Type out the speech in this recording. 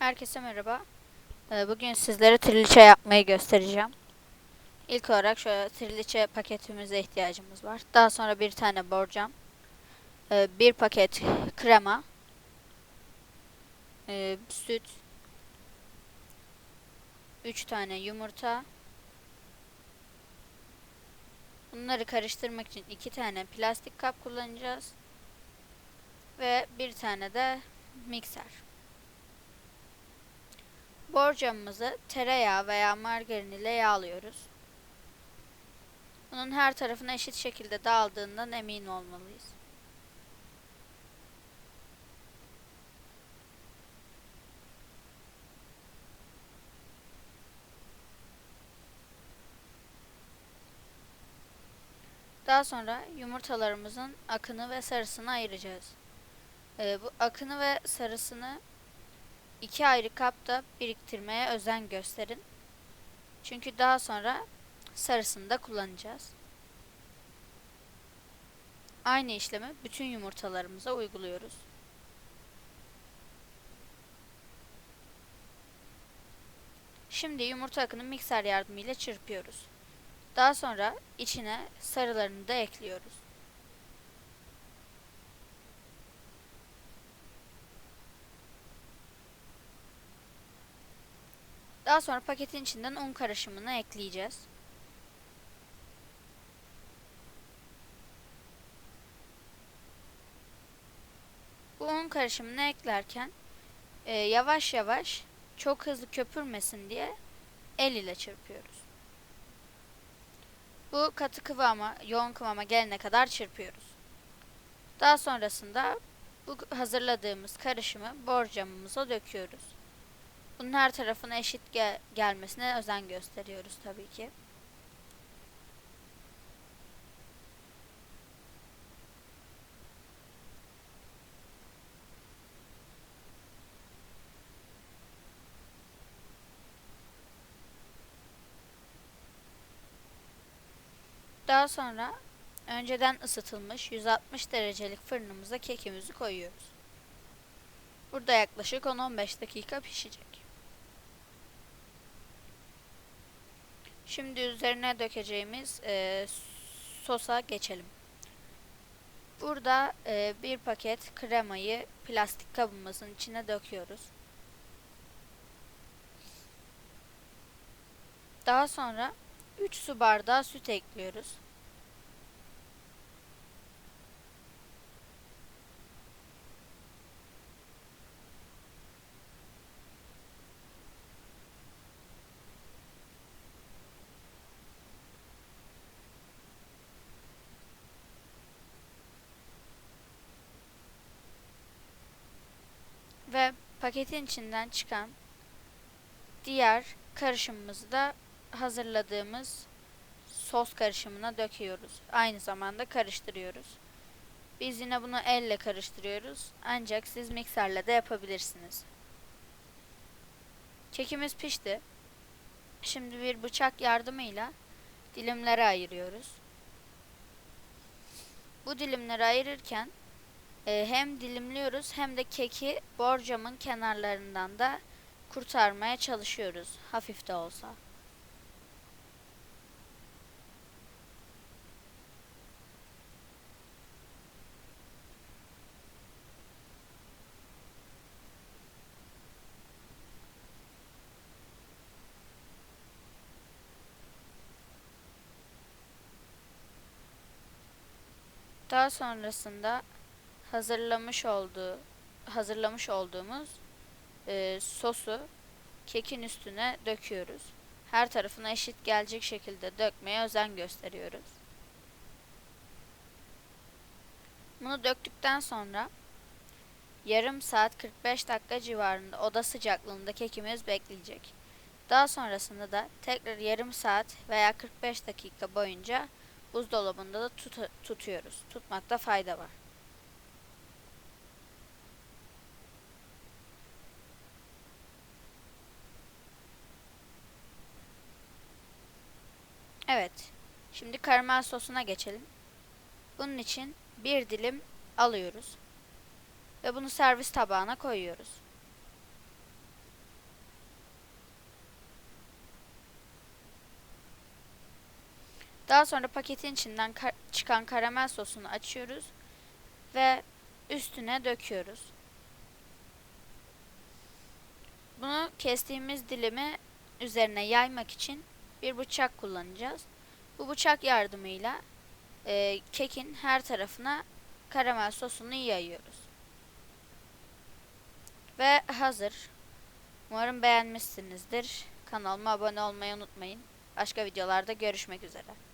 Herkese merhaba. Ee, Bugün sizlere triliçe yapmayı göstereceğim. İlk olarak şöyle triliçe paketimize ihtiyacımız var. Daha sonra bir tane borcam, ee, bir paket krema, ee, süt, üç tane yumurta. Bunları karıştırmak için iki tane plastik kap kullanacağız ve bir tane de mikser. Borcamımızı tereyağı veya margarin ile yağlıyoruz. Bunun her tarafına eşit şekilde dağıldığından emin olmalıyız. Daha sonra yumurtalarımızın akını ve sarısını ayıracağız. Ee, bu akını ve sarısını iki ayrı kapta biriktirmeye özen gösterin. Çünkü daha sonra sarısını da kullanacağız. Aynı işlemi bütün yumurtalarımıza uyguluyoruz. Şimdi yumurta akını mikser yardımıyla çırpıyoruz. Daha sonra içine sarılarını da ekliyoruz. Daha sonra paketin içinden un karışımını ekleyeceğiz. Bu un karışımını eklerken e, yavaş yavaş çok hızlı köpürmesin diye el ile çırpıyoruz. Bu katı kıvama, yoğun kıvama gelene kadar çırpıyoruz. Daha sonrasında bu hazırladığımız karışımı borcamımıza döküyoruz. Bunun her tarafına eşit gel gelmesine özen gösteriyoruz tabii ki. Daha sonra önceden ısıtılmış 160 derecelik fırınımıza kekimizi koyuyoruz. Burada yaklaşık 10-15 dakika pişecek. Şimdi üzerine dökeceğimiz e, sosa geçelim. Burada e, bir paket kremayı plastik kabımızın içine döküyoruz. Daha sonra 3 su bardağı süt ekliyoruz. Ve paketin içinden çıkan diğer karışımımızı da hazırladığımız sos karışımına döküyoruz. Aynı zamanda karıştırıyoruz. Biz yine bunu elle karıştırıyoruz. Ancak siz mikserle de yapabilirsiniz. Kekimiz pişti. Şimdi bir bıçak yardımıyla dilimlere ayırıyoruz. Bu dilimleri ayırırken e, hem dilimliyoruz hem de keki borcamın kenarlarından da kurtarmaya çalışıyoruz. Hafif de olsa. Daha sonrasında hazırlamış olduğu hazırlamış olduğumuz e, sosu kekin üstüne döküyoruz. Her tarafına eşit gelecek şekilde dökmeye özen gösteriyoruz. Bunu döktükten sonra yarım saat 45 dakika civarında oda sıcaklığında kekimiz bekleyecek. Daha sonrasında da tekrar yarım saat veya 45 dakika boyunca buzdolabında da tut tutuyoruz. Tutmakta fayda var. Evet. Şimdi karamel sosuna geçelim. Bunun için bir dilim alıyoruz. Ve bunu servis tabağına koyuyoruz. Daha sonra paketin içinden kar çıkan karamel sosunu açıyoruz ve üstüne döküyoruz. Bunu kestiğimiz dilimi üzerine yaymak için bir bıçak kullanacağız. Bu bıçak yardımıyla e, kekin her tarafına karamel sosunu yayıyoruz. Ve hazır. Umarım beğenmişsinizdir. Kanalıma abone olmayı unutmayın. Başka videolarda görüşmek üzere.